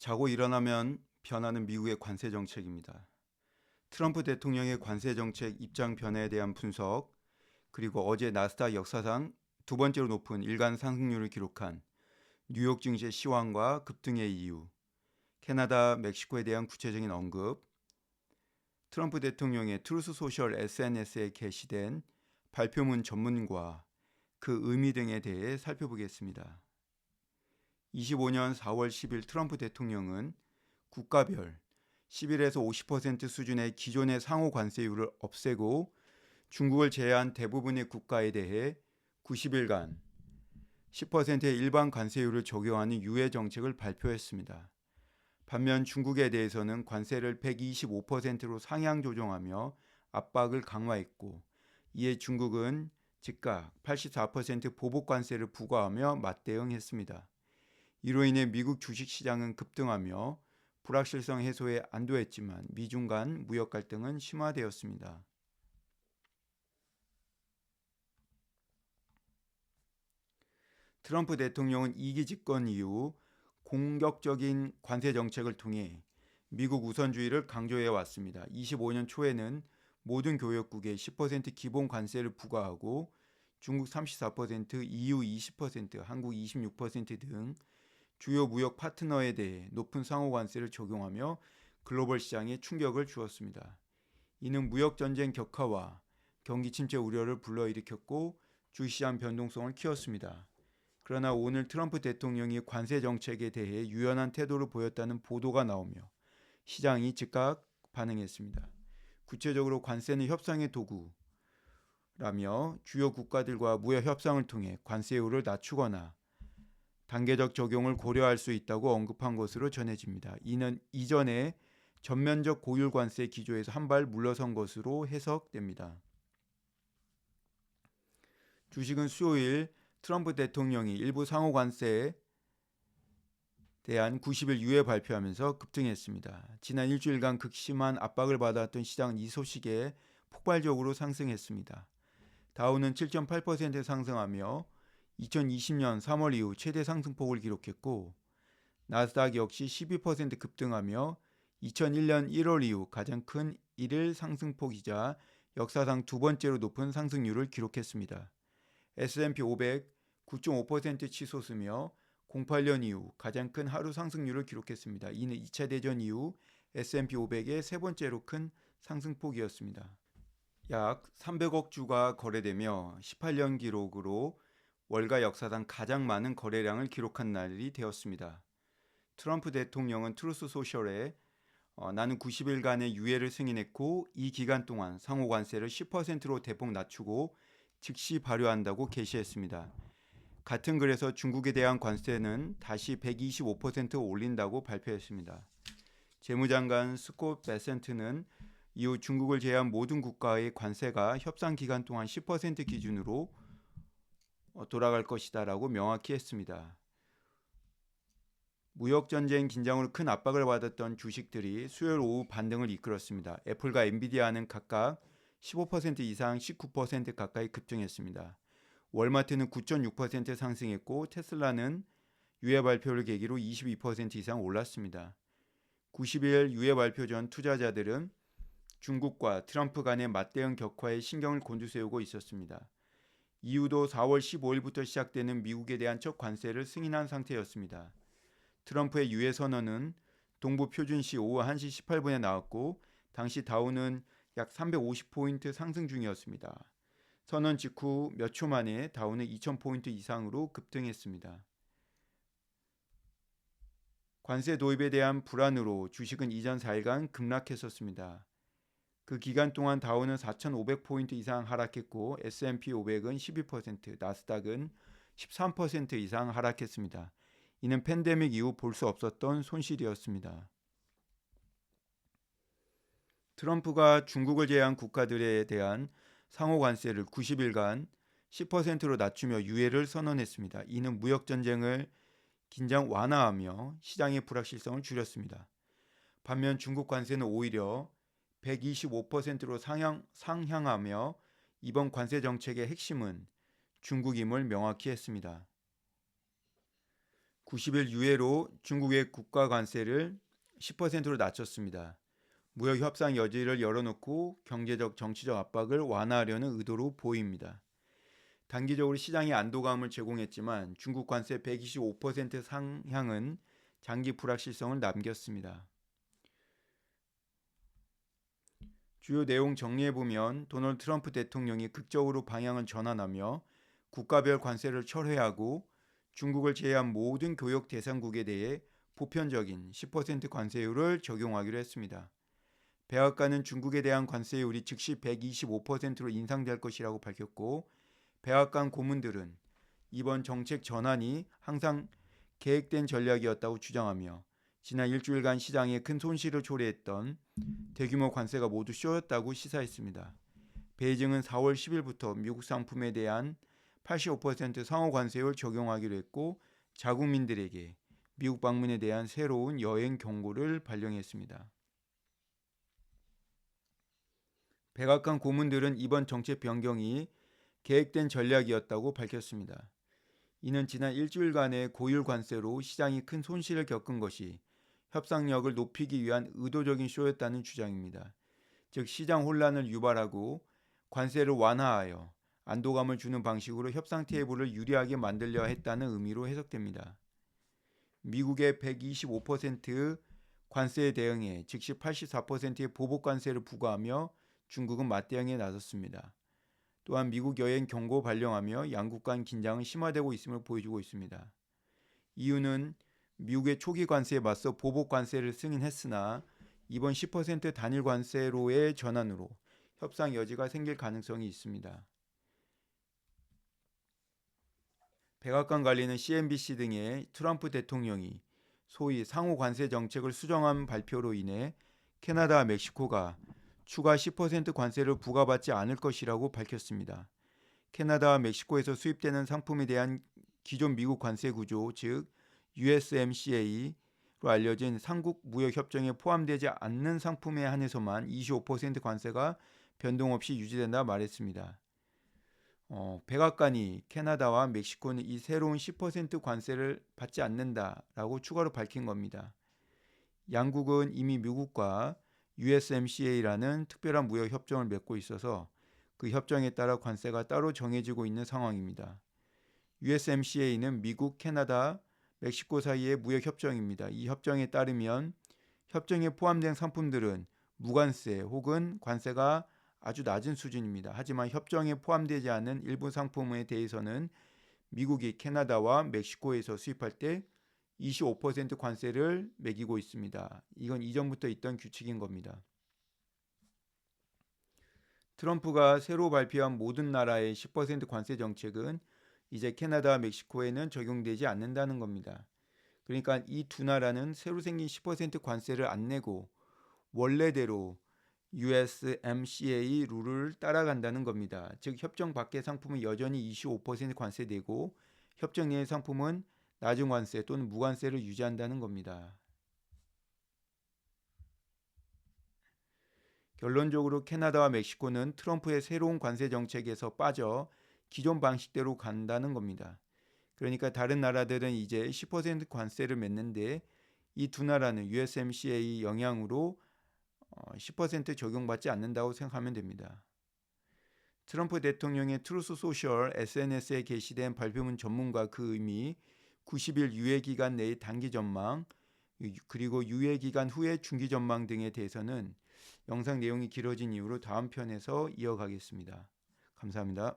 자고 일어나면 변하는 미국의 관세 정책입니다. 트럼프 대통령의 관세 정책 입장 변화에 대한 분석, 그리고 어제 나스닥 역사상 두 번째로 높은 일간 상승률을 기록한 뉴욕 증시의 시황과 급등의 이유, 캐나다, 멕시코에 대한 구체적인 언급, 트럼프 대통령의 트루스 소셜 SNS에 게시된 발표문 전문과 그 의미 등에 대해 살펴보겠습니다. 25년 4월 10일 트럼프 대통령은 국가별 11에서 50% 수준의 기존의 상호 관세율을 없애고 중국을 제외한 대부분의 국가에 대해 90일간 10%의 일반 관세율을 적용하는 유예 정책을 발표했습니다. 반면 중국에 대해서는 관세를 125%로 상향 조정하며 압박을 강화했고 이에 중국은 즉각 84% 보복 관세를 부과하며 맞대응했습니다. 이로 인해 미국 주식 시장은 급등하며 불확실성 해소에 안도했지만 미중 간 무역 갈등은 심화되었습니다. 트럼프 대통령은 2기 집권 이후 공격적인 관세 정책을 통해 미국 우선주의를 강조해 왔습니다. 25년 초에는 모든 교역국에 10% 기본 관세를 부과하고 중국 34%, EU 20%, 한국 26%등 주요 무역 파트너에 대해 높은 상호 관세를 적용하며 글로벌 시장에 충격을 주었습니다. 이는 무역 전쟁 격화와 경기 침체 우려를 불러일으켰고 주시장 변동성을 키웠습니다. 그러나 오늘 트럼프 대통령이 관세 정책에 대해 유연한 태도를 보였다는 보도가 나오며 시장이 즉각 반응했습니다. 구체적으로 관세는 협상의 도구라며 주요 국가들과 무역 협상을 통해 관세율을 낮추거나 단계적 적용을 고려할 수 있다고 언급한 것으로 전해집니다. 이는 이전에 전면적 고율 관세 기조에서 한 발 물러선 것으로 해석됩니다. 주식은 수요일 트럼프 대통령이 일부 상호 관세에 대한 90일 유예 발표하면서 급등했습니다. 지난 일주일간 극심한 압박을 받았던 시장은 이 소식에 폭발적으로 상승했습니다. 다우는 7.8% 상승하며 2020년 3월 이후 최대 상승폭을 기록했고 나스닥 역시 12% 급등하며 2001년 1월 이후 가장 큰 일일 상승폭이자 역사상 두 번째로 높은 상승률을 기록했습니다. S&P 500 9.5% 치솟으며 08년 이후 가장 큰 하루 상승률을 기록했습니다. 이는 2차 대전 이후 S&P 500의 세 번째로 큰 상승폭이었습니다. 약 300억 주가 거래되며 18년 기록으로 월가 역사상 가장 많은 거래량을 기록한 날이 되었습니다. 트럼프 대통령은 트루스 소셜에 어, 나는 90일간의 유예를 승인했고 이 기간 동안 상호 관세를 10%로 대폭 낮추고 즉시 발효한다고 게시했습니다. 같은 글에서 중국에 대한 관세는 다시 125% 올린다고 발표했습니다. 재무장관 스콧 베센트는 이후 중국을 제외한 모든 국가의 관세가 협상 기간 동안 10% 기준으로 어, 돌아갈 것이다라고 명확히 했습니다. 무역 전쟁 긴장으로 큰 압박을 받았던 주식들이 수요일 오후 반등을 이끌었습니다. 애플과 엔비디아는 각각 15% 이상 19% 가까이 급등했습니다. 월마트는 9.6% 상승했고 테슬라는 유예 발표를 계기로 22% 이상 올랐습니다. 90일 유예 발표 전 투자자들은 중국과 트럼프 간의 맞대응 격화에 신경을 곤두세우고 있었습니다. 이후도 4월 15일부터 시작되는 미국에 대한 첫 관세를 승인한 상태였습니다. 트럼프의 유예 선언은 동부 표준시 오후 1시 18분에 나왔고 당시 다우는 약 350포인트 상승 중이었습니다. 선언 직후 몇 초 만에 다우는 2000포인트 이상으로 급등했습니다. 관세 도입에 대한 불안으로 주식은 이전 4일간 급락했었습니다. 그 기간 동안 다우는 4,500포인트 이상 하락했고 S&P 500은 12%, 나스닥은 13% 이상 하락했습니다. 이는 팬데믹 이후 볼 수 없었던 손실이었습니다. 트럼프가 중국을 제외한 국가들에 대한 상호 관세를 90일간 10%로 낮추며 유예를 선언했습니다. 이는 무역 전쟁을 긴장 완화하며 시장의 불확실성을 줄였습니다. 반면 중국 관세는 오히려 125%로 상향, 상향하며 이번 관세 정책의 핵심은 중국임을 명확히 했습니다. 90일 유예로 중국의 국가 관세를 10%로 낮췄습니다. 무역 협상 여지를 열어놓고 경제적 정치적 압박을 완화하려는 의도로 보입니다. 단기적으로 시장에 안도감을 제공했지만 중국 관세 125% 상향은 장기 불확실성을 남겼습니다. 주요 내용 정리해 보면 도널드 트럼프 대통령이 극적으로 방향을 전환하며 국가별 관세를 철회하고 중국을 제외한 모든 교역 대상국에 대해 보편적인 10% 관세율을 적용하기로 했습니다. 백악관은 중국에 대한 관세율이 즉시 125%로 인상될 것이라고 밝혔고 백악관 고문들은 이번 정책 전환이 항상 계획된 전략이었다고 주장하며 지난 일주일간 시장에 큰 손실을 초래했던 대규모 관세가 모두 쇼였다고 시사했습니다. 베이징은 4월 10일부터 미국 상품에 대한 85% 상호 관세율 적용하기로 했고 자국민들에게 미국 방문에 대한 새로운 여행 경고를 발령했습니다. 백악관 고문들은 이번 정책 변경이 계획된 전략이었다고 밝혔습니다. 이는 지난 일주일간의 고율 관세로 시장이 큰 손실을 겪은 것이 협상력을 높이기 위한 의도적인 쇼였다는 주장입니다. 즉 시장 혼란을 유발하고 관세를 완화하여 안도감을 주는 방식으로 협상 테이블을 유리하게 만들려 했다는 의미로 해석됩니다. 미국의 125% 관세에 대응해 즉시 84%의 보복 관세를 부과하며 중국은 맞대응에 나섰습니다. 또한 미국 여행 경고 발령하며 양국 간 긴장은 심화되고 있음을 보여주고 있습니다. 이유는 미국의 초기 관세에 맞서 보복 관세를 승인했으나 이번 10% 단일 관세로의 전환으로 협상 여지가 생길 가능성이 있습니다. 백악관 관리는 CNBC 등의 트럼프 대통령이 소위 상호 관세 정책을 수정한 발표로 인해 캐나다와 멕시코가 추가 10% 관세를 부과받지 않을 것이라고 밝혔습니다. 캐나다와 멕시코에서 수입되는 상품에 대한 기존 미국 관세 구조, 즉 USMCA로 알려진 삼국 무역 협정에 포함되지 않는 상품에 한해서만 25% 관세가 변동 없이 유지된다 말했습니다. 어, 백악관이 캐나다와 멕시코는 이 새로운 10% 관세를 받지 않는다라고 추가로 밝힌 겁니다. 양국은 이미 미국과 USMCA라는 특별한 무역 협정을 맺고 있어서 그 협정에 따라 관세가 따로 정해지고 있는 상황입니다. USMCA는 미국, 캐나다, 멕시코 사이의 무역 협정입니다. 이 협정에 따르면 협정에 포함된 상품들은 무관세 혹은 관세가 아주 낮은 수준입니다. 하지만 협정에 포함되지 않은 일부 상품에 대해서는 미국이 캐나다와 멕시코에서 수입할 때 25% 관세를 매기고 있습니다. 이건 이전부터 있던 규칙인 겁니다. 트럼프가 새로 발표한 모든 나라의 10% 관세 정책은 이제 캐나다와 멕시코에는 적용되지 않는다는 겁니다. 그러니까 이 두 나라는 새로 생긴 10% 관세를 안 내고 원래대로 USMCA 룰을 따라간다는 겁니다. 즉 협정 밖의 상품은 여전히 25% 관세 내고 협정 내의 상품은 낮은 관세 또는 무관세를 유지한다는 겁니다. 결론적으로 캐나다와 멕시코는 트럼프의 새로운 관세 정책에서 빠져 기존 방식대로 간다는 겁니다. 그러니까 다른 나라들은 이제 10% 관세를 맺는데 이 두 나라는 USMCA 영향으로 10% 어, 적용받지 않는다고 생각하면 됩니다. 트럼프 대통령의 트루스 소셜 SNS에 게시된 발표문 전문가 그 의미 90일 유예 기간 내의 단기 전망 그리고 유예 기간 후의 중기 전망 등에 대해서는 영상 내용이 길어진 이유로 다음 편에서 이어가겠습니다. 감사합니다.